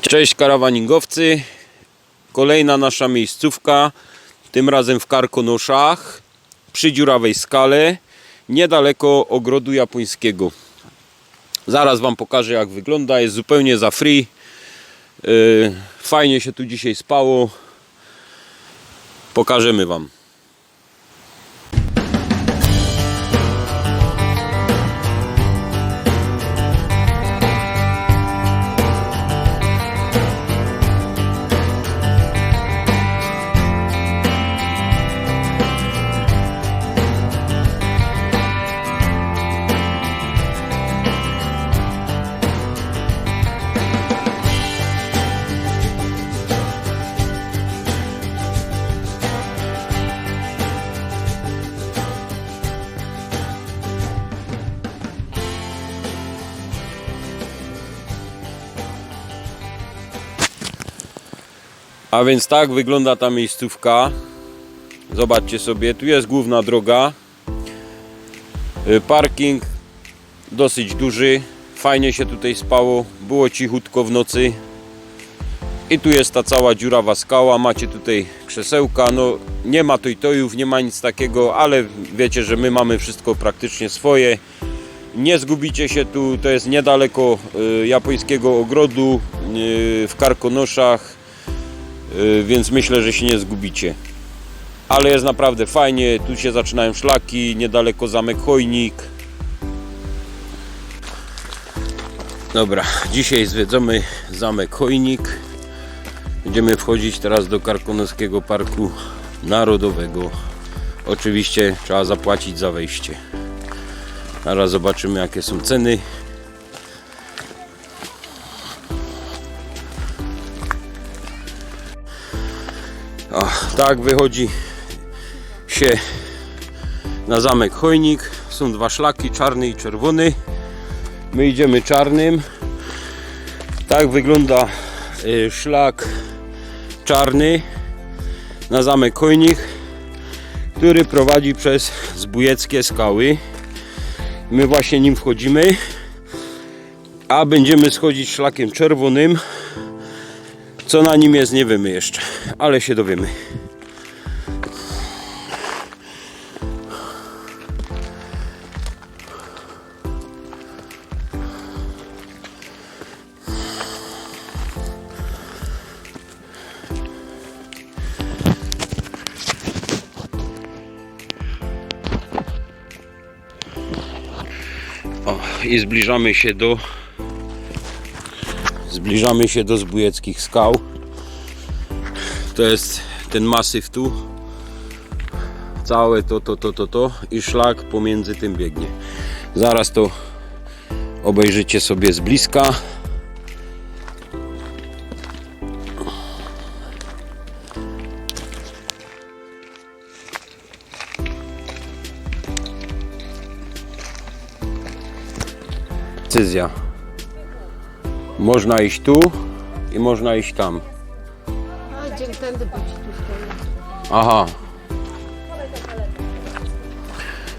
Cześć karawaningowcy. Kolejna nasza miejscówka. Tym razem w Karkonoszach przy dziurawej skale niedaleko ogrodu japońskiego. Zaraz Wam pokażę jak wygląda. Jest zupełnie za free. Yy, Fajnie się tu dzisiaj spało. Pokażemy Wam. A więc tak wygląda ta miejscówka. Zobaczcie sobie, tu jest główna droga. Y, Parking dosyć duży. Fajnie się tutaj spało. Było cichutko w nocy. I tu jest ta cała dziurawa skała. Macie tutaj krzesełka. No nie ma tojtojów, nie ma nic takiego, ale wiecie, że my mamy wszystko praktycznie swoje. Nie zgubicie się tu, to jest niedaleko y, japońskiego ogrodu y, w Karkonoszach. Y, więc myślę, że się nie zgubicie. Ale jest naprawdę fajnie, tu się zaczynają szlaki, niedaleko zamek Chojnik. Dobra, dzisiaj zwiedzamy zamek Chojnik. Będziemy wchodzić teraz do Karkonoskiego Parku Narodowego. Oczywiście trzeba zapłacić za wejście. Teraz zobaczymy jakie są ceny. Tak wychodzi się na zamek Chojnik. Są dwa szlaki, czarny i czerwony. My idziemy czarnym. Tak wygląda y, szlak czarny na zamek Chojnik, który prowadzi przez zbójeckie skały. My właśnie nim wchodzimy, a będziemy schodzić szlakiem czerwonym. Co na nim jest, nie wiemy jeszcze, ale się dowiemy. I zbliżamy się do Zbliżamy się do zbójeckich skał. To jest ten masyw tu. Całe to, to, to, to, to i szlak pomiędzy tym biegnie. Zaraz to obejrzycie sobie z bliska. Decyzja. Można iść tu i można iść tam. A tędy być tu. Aha.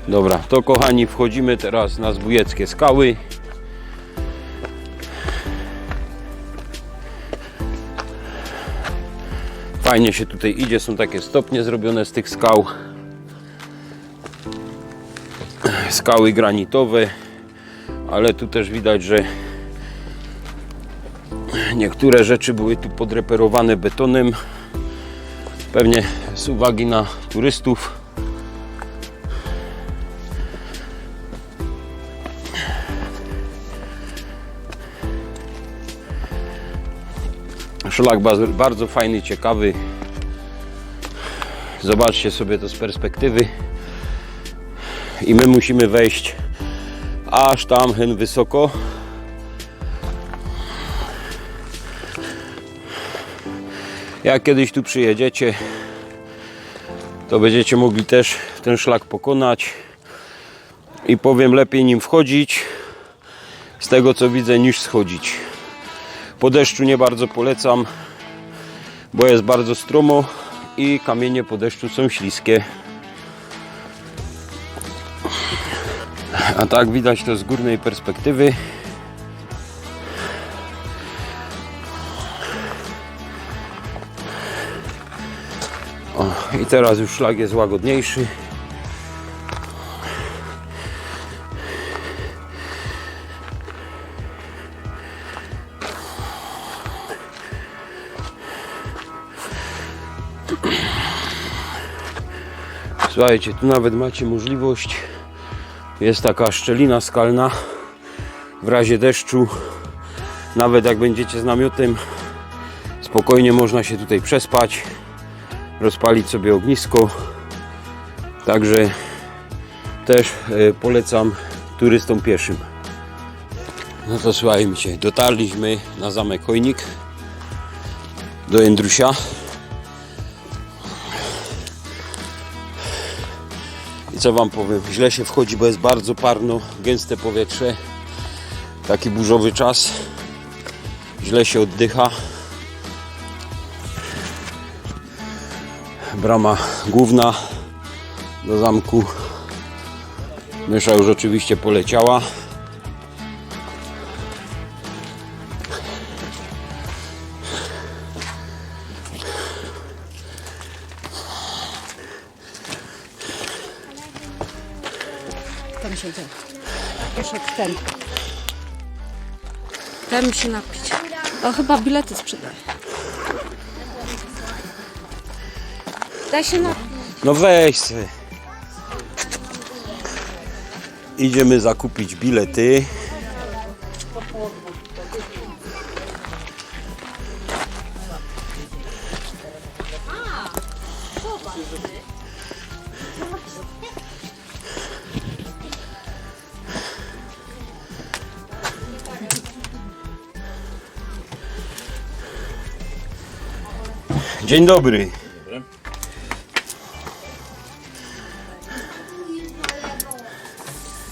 Dobra, to kochani, wchodzimy teraz na zbójeckie skały. Fajnie się tutaj idzie, są takie stopnie zrobione z tych skał. Skały granitowe, ale tu też widać, że niektóre rzeczy były tu podreperowane betonem. Pewnie z uwagi na turystów. Szlak bardzo, fajny, ciekawy. Zobaczcie sobie to z perspektywy. I my musimy wejść aż tam hen wysoko. Jak kiedyś tu przyjedziecie, to będziecie mogli też ten szlak pokonać. I powiem, lepiej nim wchodzić, z tego co widzę, niż schodzić. Po deszczu nie bardzo polecam, bo jest bardzo stromo i kamienie po deszczu są śliskie. A tak widać to z górnej perspektywy. O, I teraz już szlak jest łagodniejszy. Słuchajcie, tu nawet macie możliwość jest taka szczelina skalna, w razie deszczu, nawet jak będziecie z namiotem, spokojnie można się tutaj przespać, rozpalić sobie ognisko, także też e, polecam turystom pieszym. No to słuchajcie, dotarliśmy na zamek Chojnik do Jędrusia. Co wam powiem, źle się wchodzi, bo jest bardzo parno, gęste powietrze. Taki burzowy czas. Źle się oddycha. Brama główna do zamku. Mysza już oczywiście poleciała. Siedział. Poszedł ten. Daj mi się napić. O, chyba bilety sprzedaje. Daj się napić. No weź se. Idziemy zakupić bilety. Dzień dobry.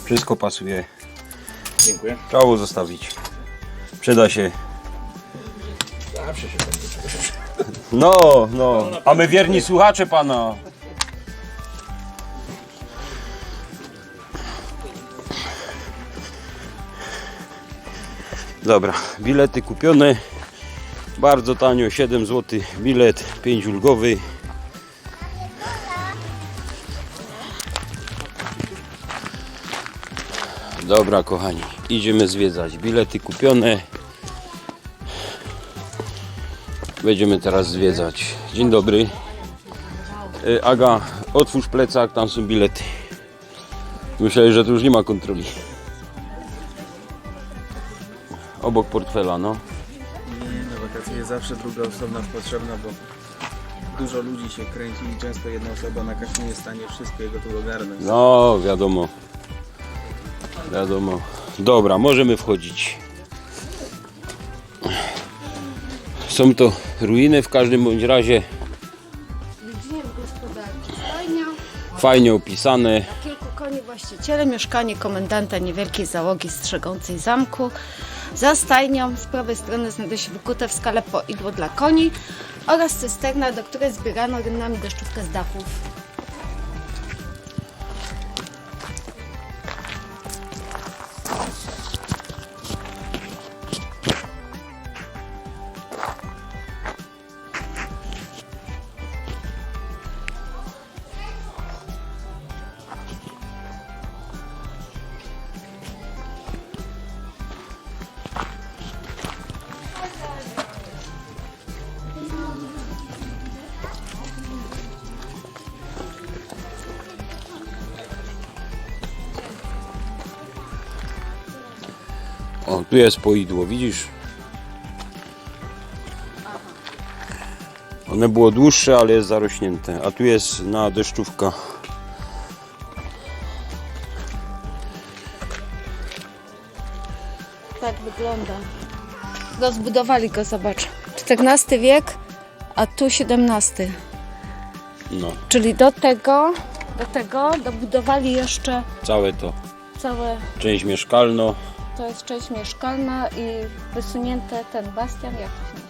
Wszystko pasuje. Dziękuję. Czoło zostawić. Przyda się. Zawsze się będzie. No, no. A my wierni słuchacze pana. Dobra, bilety kupione. Bardzo tanio, 7 zł bilet, 5 ulgowy. Dobra, kochani, idziemy zwiedzać. Bilety kupione. Będziemy teraz zwiedzać. Dzień dobry. Y, Aga, otwórz plecak, tam są bilety. Myślałem, że tu już nie ma kontroli. Obok portfela, no. Zawsze druga osoba potrzebna, bo dużo ludzi się kręci i często jedna osoba na kasie nie jest w stanie wszystko jego tu ogarnąć. No, wiadomo. Wiadomo. Dobra, możemy wchodzić. Są to ruiny w każdym bądź razie Dźwięk gospodarki. Fajnie. fajnie opisane. Kilku koni właściciele, mieszkanie komendanta niewielkiej załogi strzegącej zamku. Za stajnią z prawej strony znajduje się wykute w skale poidło dla koni oraz cysterna, do której zbierano rynami deszczówkę z dachów. Tu jest poidło, widzisz? One było dłuższe, ale jest zarośnięte. A tu jest na deszczówka. Tak wygląda. Rozbudowali go, zobacz. XIV wiek, a tu XVII. No, Czyli do tego, do tego dobudowali jeszcze całe to. całe, Część mieszkalno. To jest część mieszkalna i wysunięte ten bastian, jak to się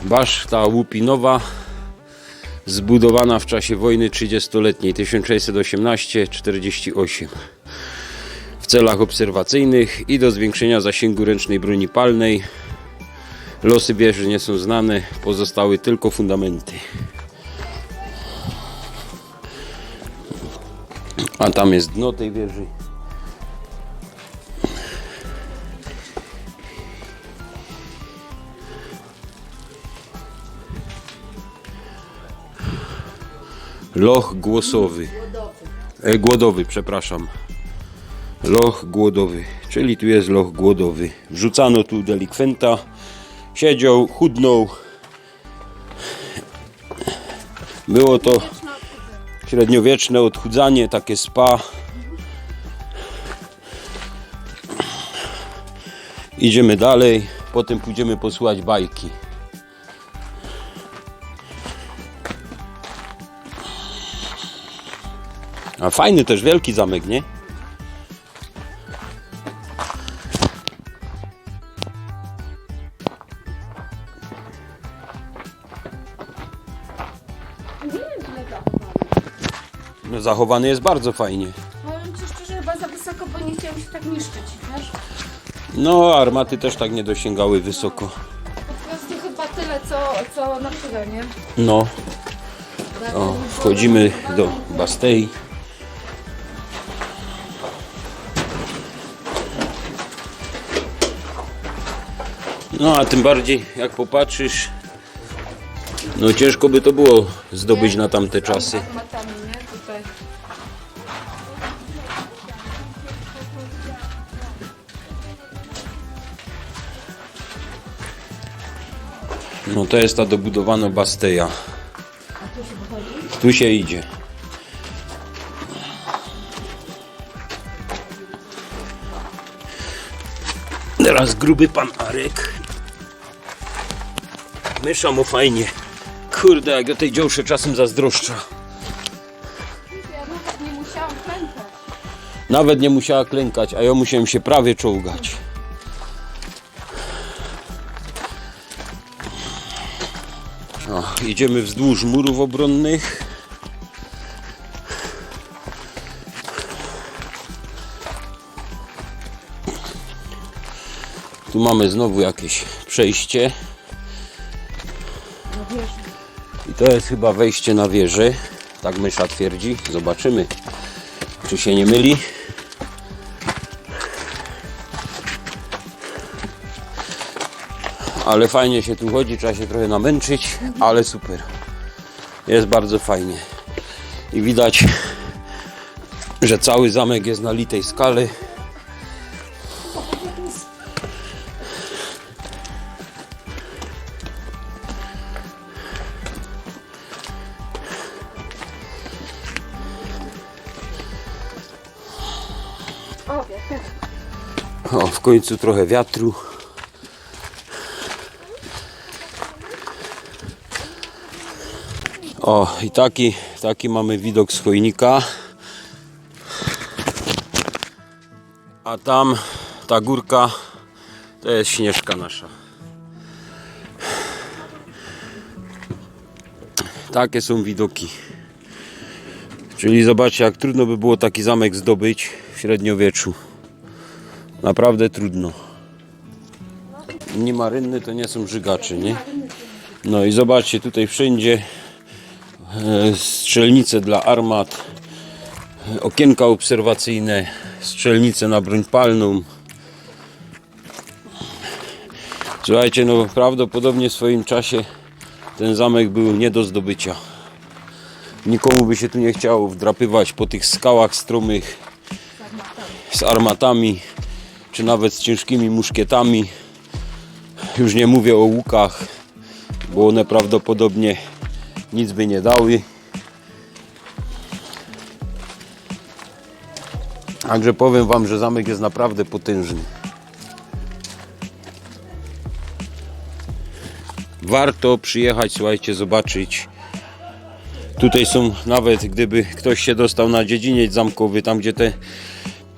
Baszta łupinowa. Zbudowana w czasie wojny 30-letniej 1618-48 w celach obserwacyjnych i do zwiększenia zasięgu ręcznej broni palnej. Losy wieży nie są znane, pozostały tylko fundamenty. A tam jest dno tej wieży. Loch głosowy. E, głodowy, przepraszam. Loch głodowy, czyli tu jest loch głodowy. Wrzucano tu delikwenta, siedział, chudnął. Było to średniowieczne odchudzanie, takie spa. Idziemy dalej, potem pójdziemy posłuchać bajki. A fajny też, wielki zamek, nie? Zachowany jest bardzo fajnie. Powiem Ci szczerze, chyba za wysoko, bo nie chciałam się tak niszczyć, wiesz? No, armaty też tak nie dosięgały wysoko. Po prostu chyba tyle, co, co na chwilę, nie? No, o, wchodzimy do Bastei. No, a tym bardziej, jak popatrzysz, no ciężko by to było zdobyć na tamte czasy. Matami, No to jest ta dobudowana Basteja. Tu się idzie. Teraz gruby pan Arek. Mysza mu fajnie. Kurde, jak do tej działszy czasem zazdroszcza. Ja nawet nie musiałam klękać. Nawet nie musiała klękać, a ja musiałem się prawie czołgać. Idziemy wzdłuż murów obronnych. Tu mamy znowu jakieś przejście. I to jest chyba wejście na wieżę. Tak mysza twierdzi. Zobaczymy, czy się nie myli. Ale fajnie się tu chodzi, trzeba się trochę namęczyć, ale super. Jest bardzo fajnie. I widać, że cały zamek jest na litej skale. O, w końcu trochę wiatru. O, i taki, taki mamy widok z chojnika. A tam ta górka to jest śnieżka nasza. Takie są widoki. Czyli zobaczcie, jak trudno by było taki zamek zdobyć w średniowieczu. Naprawdę trudno. Nie marynny to nie są żygacze, nie? No i zobaczcie, tutaj wszędzie strzelnice dla armat, e, okienka obserwacyjne, strzelnice na broń palną. Słuchajcie, no prawdopodobnie w swoim czasie ten zamek był nie do zdobycia. Nikomu by się tu nie chciało wdrapywać po tych skałach stromych z armatami czy nawet z ciężkimi muszkietami. Już nie mówię o łukach, bo one prawdopodobnie nic by nie dały. Także powiem Wam, że zamek jest naprawdę potężny. Warto przyjechać, słuchajcie, zobaczyć. Tutaj są nawet, gdyby ktoś się dostał na dziedziniec zamkowy, tam gdzie te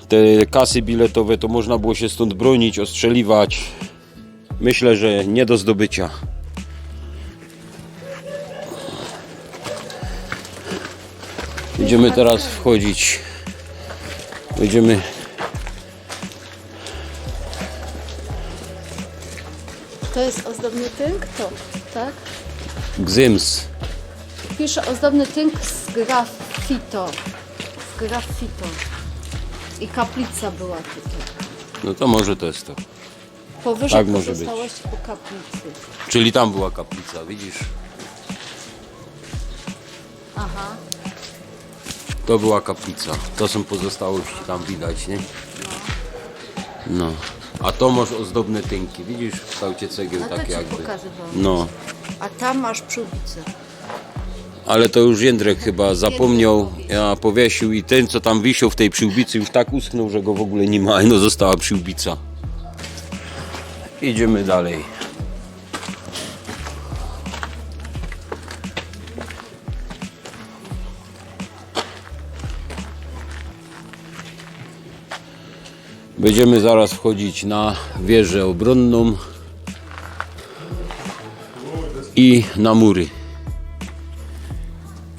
te kasy biletowe, to można było się stąd bronić, ostrzeliwać. Myślę, że nie do zdobycia. Będziemy teraz wchodzić. Będziemy. To jest ozdobny tynk? To, tak? Gzyms. Pisze ozdobny tynk z graffito. Z graffito. I kaplica była tutaj. No to może to jest to. Powyżej Tak może być. po kaplicy. Czyli tam była kaplica, widzisz? Aha. To była kaplica. To są pozostałości, tam widać, nie? No. A to masz ozdobne tynki, widzisz? W kształcie cegieł, No to tak ci jakby. pokażę wam. No. A tam masz przyłbicę. Ale to już Jędrek chyba zapomniał, ja powiesił i ten, co tam wisiał w tej przyłbicy, już tak uschnął, że go w ogóle nie ma. No została przyłbica. Idziemy dalej. Będziemy zaraz wchodzić na wieżę obronną i na mury.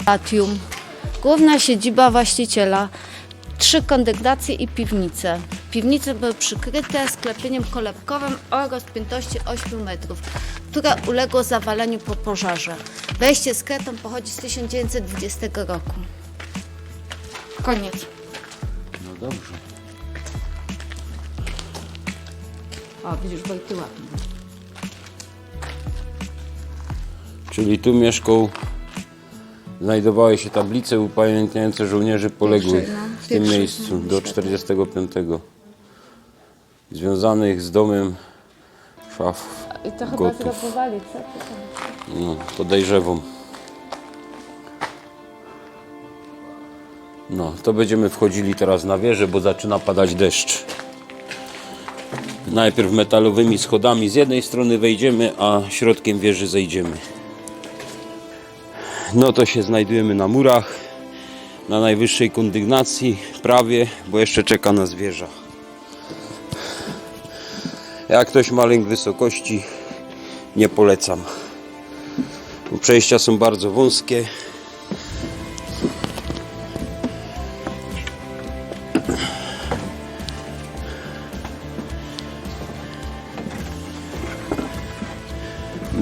Latium. Główna siedziba właściciela. Trzy kondygnacje i piwnice. Piwnice były przykryte sklepieniem kolebkowym o rozpiętości 8 metrów, które uległo zawaleniu po pożarze. Wejście z kretą pochodzi z 1920 roku. Koniec. No dobrze. O, widzisz, Wojtyła. Czyli tu mieszkał, znajdowały się tablice upamiętniające żołnierzy poległych no, w tym miejscu do świetnie. 45. Związanych z domem szaf, I to chyba Gotów. zrabowali, co? no, podejrzewam. No, to będziemy wchodzili teraz na wieżę, bo zaczyna padać deszcz. Najpierw metalowymi schodami z jednej strony wejdziemy, a środkiem wieży zejdziemy. No to się znajdujemy na murach, na najwyższej kondygnacji, prawie, bo jeszcze czeka nas wieża. Jak ktoś ma lęk wysokości, nie polecam. Przejścia są bardzo wąskie.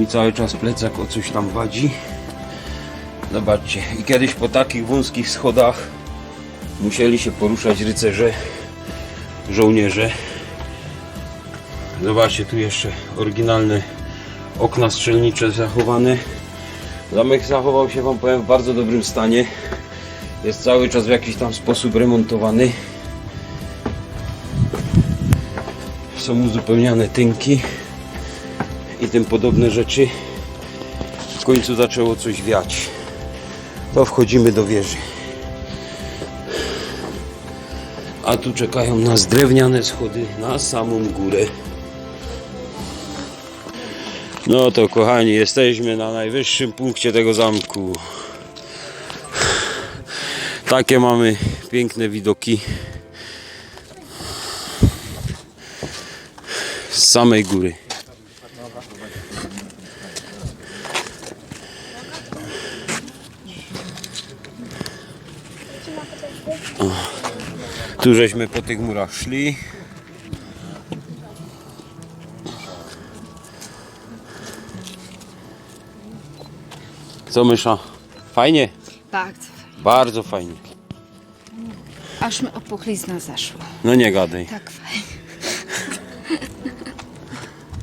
Mi cały czas plecak o coś tam wadzi. Zobaczcie, i kiedyś po takich wąskich schodach musieli się poruszać rycerze, żołnierze. Zobaczcie, tu jeszcze oryginalne okna strzelnicze zachowane. Zamek zachował się, wam powiem, w bardzo dobrym stanie. Jest cały czas w jakiś tam sposób remontowany. Są uzupełniane tynki i tym podobne rzeczy. W końcu zaczęło coś wiać. To wchodzimy do wieży. A tu czekają nas drewniane schody na samą górę. No to kochani, jesteśmy na najwyższym punkcie tego zamku. Takie mamy piękne widoki. Z samej góry. Tu żeśmy po tych murach szli. Co mysza? Fajnie? Bardzo. Bardzo fajnie. Aż mi opuchlizna zaszła. No nie gadaj. Tak fajnie.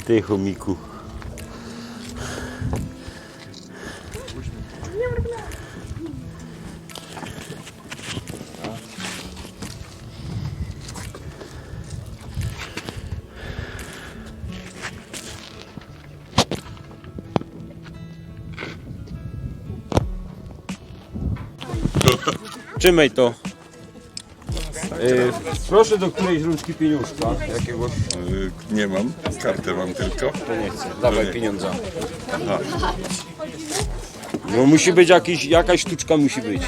Ty chomiku. Trzymaj to. Y, proszę do którejś rączki pieniążka jakiegoś. Y, Nie mam, kartę mam tylko. To nie chcę. Dawaj pieniądza. No musi być jakiś, jakaś sztuczka musi być.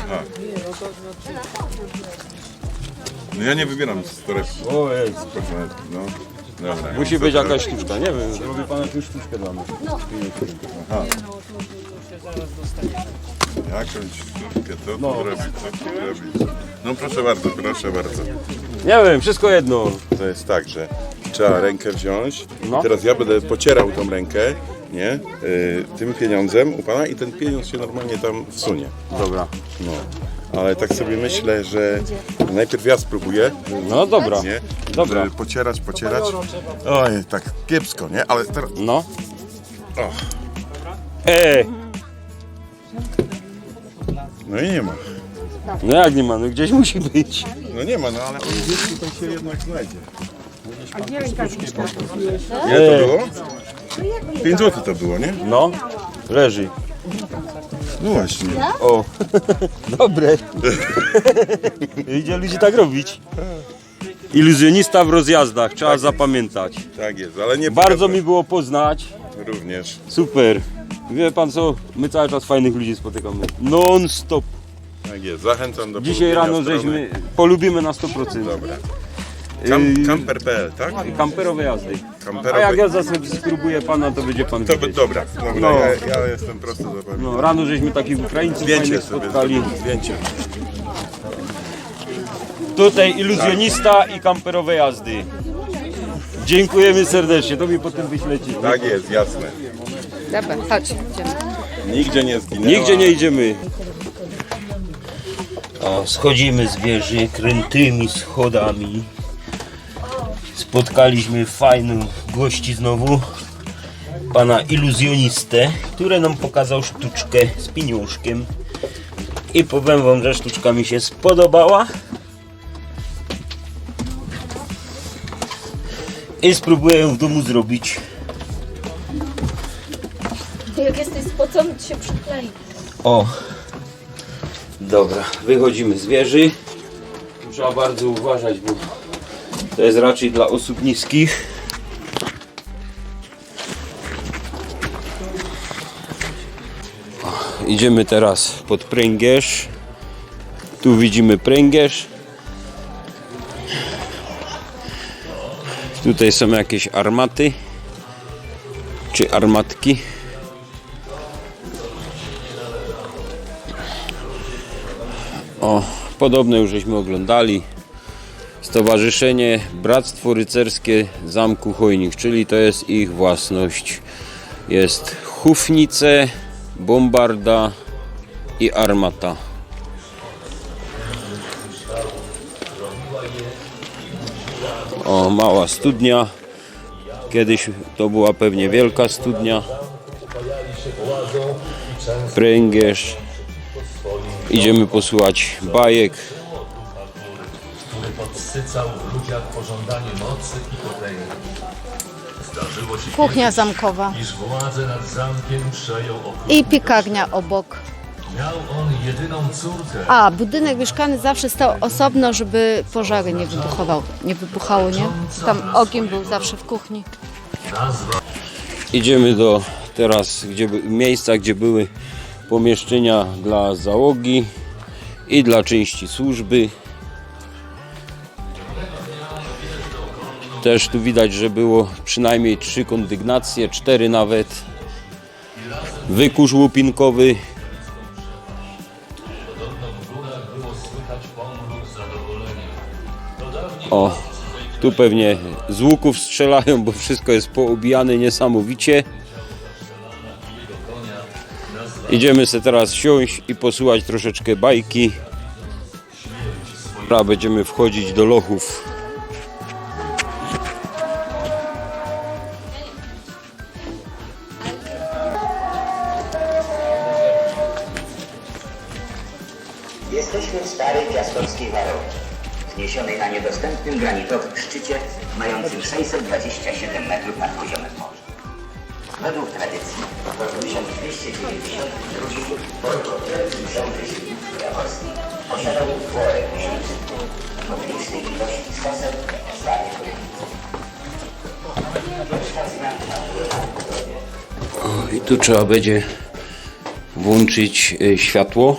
No ja nie wybieram z torebki. O jest. No, dobra. Musi być jakaś sztuczka, nie wiem, zrobię pana tu sztuczkę dla mnie. Jakąś sztuczkę, co tu robić, tu robić? No proszę bardzo, proszę bardzo. Nie wiem, wszystko jedno. To jest tak, że trzeba rękę wziąć. No. Teraz ja będę pocierał tą rękę, nie? Y, tym pieniądzem u pana i ten pieniądz się normalnie tam wsunie. Dobra. No. Ale tak sobie myślę, że najpierw ja spróbuję, No dobra. nie? Dobra. Żeby pocierać, pocierać. Oj, tak kiepsko, nie? Ale teraz. No. O, E, no i nie ma. no jak nie ma, no gdzieś musi być. No nie ma, no ale on gdzieś tutaj się jednak znajdzie. E, Nie to było? 5 zł to było, nie? no, leży. No właśnie. O, dobre. Idzie ludzi tak robić. Iluzjonista w rozjazdach, trzeba zapamiętać. Tak jest, ale nie Bardzo mi było poznać. Również. Super. Wie pan co? My cały czas fajnych ludzi spotykamy. Non stop. Tak jest, zachęcam do Dzisiaj polubienia rano strony. żeśmy polubimy na 100%. Dobra. Kam, Yy, camper.pl, tak? Kamperowe jazdy. A Kamperowe. jak ja zasób spróbuję pana, to będzie pan To by, dobra, dobra, No. ja, ja jestem prosto zapewne. No, rano żeśmy takich Ukraińców Zdjęcie fajnych sobie spotkali. zdjęcie. Tutaj iluzjonista i kamperowe jazdy. Dziękujemy serdecznie, to mi potem wyślecie. Tak jest, jasne. Dobra, chodź, idziemy. Nigdzie nie zginęła. Nigdzie nie idziemy. O, schodzimy z wieży krętymi schodami. Spotkaliśmy fajną gości znowu. Pana iluzjonistę, który nam pokazał sztuczkę z pieniążkiem. I powiem wam, że sztuczka mi się spodobała. I spróbuję ją w domu zrobić. Jak jesteś spocony, to się przyklei. O, dobra, wychodzimy z wieży. Trzeba bardzo uważać, bo to jest raczej dla osób niskich. Idziemy teraz pod pręgierz. Tu widzimy pręgierz. Tutaj są jakieś armaty czy armatki. O, podobne już żeśmy oglądali. Stowarzyszenie Bractwo Rycerskie Zamku Chojnik, czyli to jest ich własność. Jest hufnice, bombarda i armata. O, mała studnia. Kiedyś to była pewnie wielka studnia. Pręgierz. Idziemy posłuchać bajek. który podsycał w ludziach pożądanie mocy i potęgi. Zdarzyło się Kuchnia zamkowa kiedyś, iż władzę nad zamkiem przejął okrutny i piekarnia obok. Miał on jedyną córkę, A, budynek mieszkany zawsze stał osobno, żeby pożary nie wybuchował, nie wybuchało, nie? Tam ogień był zawsze w kuchni. nazwa Idziemy do teraz gdzie, by- miejsca, gdzie były pomieszczenia dla załogi i dla części służby. Też tu widać, że było przynajmniej trzy kondygnacje, cztery nawet. Wykurz łupinkowy. O, tu pewnie z łuków strzelają, bo wszystko jest poobijane niesamowicie. Idziemy sobie teraz siąść i posłuchać troszeczkę bajki. Będziemy wchodzić do lochów. Jesteśmy w starej piastowskiej warowni, wzniesionej na niedostępnym granitowym szczycie, mającym 627 metrów nad poziomem morza. Według tradycji I tu trzeba będzie włączyć y, światło.